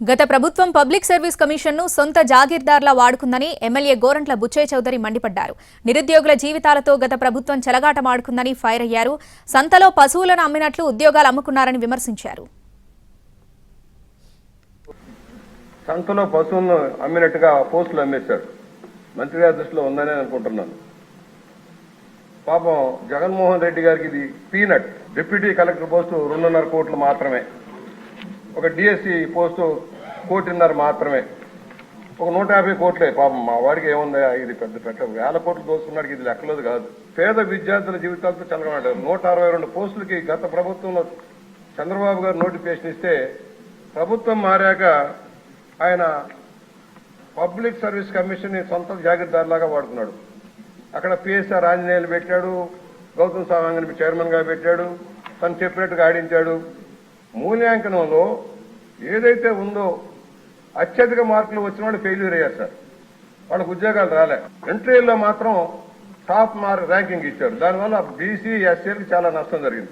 గత ప్రభుత్వం public service కమిషన్ను సొంత జాగీర్దార్లా వాడుకుందని ఎమ్మెల్యే గోరంట్ల బుచ్చయ్య చౌదరి మండిపడ్డారు. నిరుద్యోగుల జీవితాలతో గత ప్రభుత్వం చెలగాటమాడుకుందని ఫైర్ అయ్యారు. సంతలో పశువులను అమ్మినట్లు ఉద్యోగాలు అమ్ముకున్నారని విమర్శించారు. సంతలో పశువులను అమ్మినట్టుగా పోస్టులు అమ్మేశారు. మంత్రి గారి దృష్టిలో ఉందని అనుకుంటున్నాను. పాపం జగన్మోహన్ రెడ్డి గారికి ఇది పీనట్. డిప్యూటీ కలెక్టర్ పోస్టు రెండున్నర కోట్లు మాత్రమే. ఒక డిఎస్సి పోస్టు కోటిన్నర మాత్రమే. ఒక నూట యాభై కోట్లే పాపం మా వాడికి ఏముందా ఇది పెద్ద పెట్ట వేల కోట్లు దోస్తున్నాడు ఇది లెక్కలేదు కాదు. పేద విద్యార్థుల జీవితాలతో చల్లగొన్నాడు నూట అరవై రెండు పోస్టులకి గత ప్రభుత్వంలో చంద్రబాబు గారు నోటిఫికేషన్ ఇస్తే ప్రభుత్వం మారాక ఆయన పబ్లిక్ సర్వీస్ కమిషన్ని సొంత జాగ్రత్తలాగా వాడుతున్నాడు. అక్కడ పిఎస్ఆర్ ఆంజనేయులు పెట్టాడు గౌతమ్ సామాంగని చైర్మన్గా పెట్టాడు తను చెప్పినట్టుగా ఆడించాడు. మూల్యాంకనంలో ఏదైతే ఉందో అత్యధిక మార్కులు వచ్చిన వాళ్ళు ఫెయిల్యూర్ అయ్యారు సార్. వాళ్ళకు ఉద్యోగాలు రాలే. ఎంట్రీల్లో మాత్రం టాప్ మార్క్ ర్యాంకింగ్ ఇచ్చారు. దానివల్ల బీసీ ఎస్సీలకు e చాలా నష్టం జరిగింది.